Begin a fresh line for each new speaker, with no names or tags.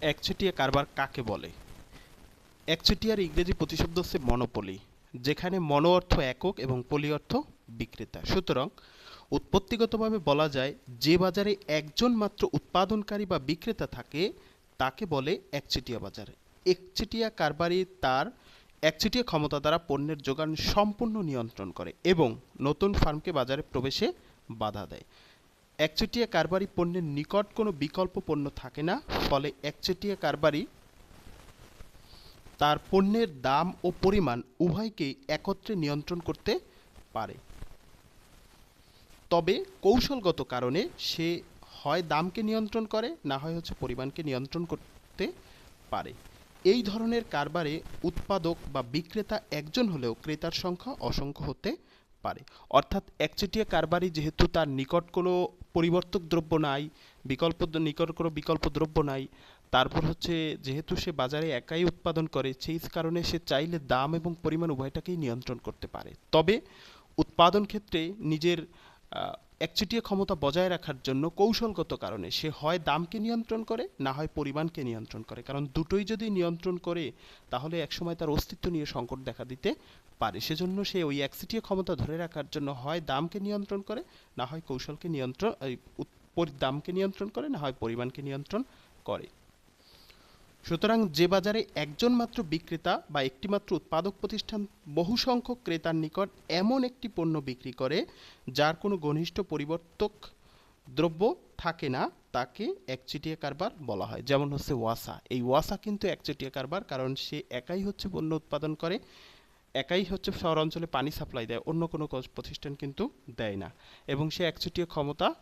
একচেটিয়া কারবার কাকে বলে? একচেটিয়ার ইংরেজি প্রতিশব্দ হচ্ছে মনোপলি যেখানে মনো অর্থ একক এবং পলি অর্থ বিক্রেতা। সুতরাং উৎপত্তিগতভাবে বলা যায়, যে বাজারে একজন মাত্র উৎপাদনকারী বা বিক্রেতা থাকে, তাকে বলে একচেটিয়া বাজার। একচেটিয়া কারবারি তার একচেটিয়া ক্ষমতা দ্বারা পণ্যের যোগান সম্পূর্ণ নিয়ন্ত্রণ করে এবং নতুন ফার্মকে বাজারে প্রবেশে বাধা দেয়। একচেটিয়া কারবারি পণ্যের নিকট কোনো বিকল্প পণ্য থাকে না, ফলে একচেটিয়া কারবারি তার পণ্যের দাম ও পরিমাণ উভয়কেই একত্রে নিয়ন্ত্রণ করতে পারে। তবে কৌশলগত কারণে সে হয় দামকে নিয়ন্ত্রণ করে, না হয় হচ্ছে পরিমাণকে নিয়ন্ত্রণ করতে পারে। এই ধরনের কারবারে উৎপাদক বা বিক্রেতা একজন হলেও ক্রেতার সংখ্যা অসংখ্য হতে পারে। অর্থাৎ একচেটিয়া কারবারি যেহেতু তার নিকট কোনো পরিবর্তক দ্রব্য নাই, বিকল্প নিকট কোনো বিকল্প দ্রব্য নাই, তারপর হচ্ছে যেহেতু সে বাজারে একাই উৎপাদন করে, সেই কারণে সে চাইলে দাম এবং পরিমাণ উভয়টাকেই নিয়ন্ত্রণ করতে পারে। তবে উৎপাদন ক্ষেত্রে নিজের একচেটিয়া ক্ষমতা বজায় রাখার জন্য কৌশলগত কারণে সে হয় দামকে নিয়ন্ত্রণ করে, না হয় পরিমাণকে নিয়ন্ত্রণ করে। কারণ দুটোই যদি নিয়ন্ত্রণ করে, তাহলে একসময় তার অস্তিত্ব নিয়ে সংকট দেখা দিতে পারে। সেজন্য সে ওই একচেটিয়া ক্ষমতা ধরে রাখার জন্য হয় দামকে নিয়ন্ত্রণ করে, না হয় কৌশলকে নিয়ন্ত্রণ দামকে নিয়ন্ত্রণ করে, না হয় পরিমাণকে নিয়ন্ত্রণ করে। সুতরাং যে বাজারে একজন মাত্র বিক্রেতা বা একটি মাত্র উৎপাদক প্রতিষ্ঠান বহু সংখ্যক ক্রেতার নিকট এমন একটি পণ্য বিক্রি করে, যার কোনো ঘনিষ্ঠ পরিবর্তক দ্রব্য থাকে না, তাকে একচেটিয়া কারবার বলা হয়। যেমন হচ্ছে ওয়াসা। এই ওয়াসা কিন্তু একচেটিয়া কারবার, কারণ সে একাই হচ্ছে পণ্য উৎপাদন করে, একাই হচ্ছে শহর অঞ্চলে পানি সাপ্লাই দেয়, অন্য কোনো প্রতিষ্ঠান কিন্তু দেয় না। এবং সে একচেটিয়া ক্ষমতা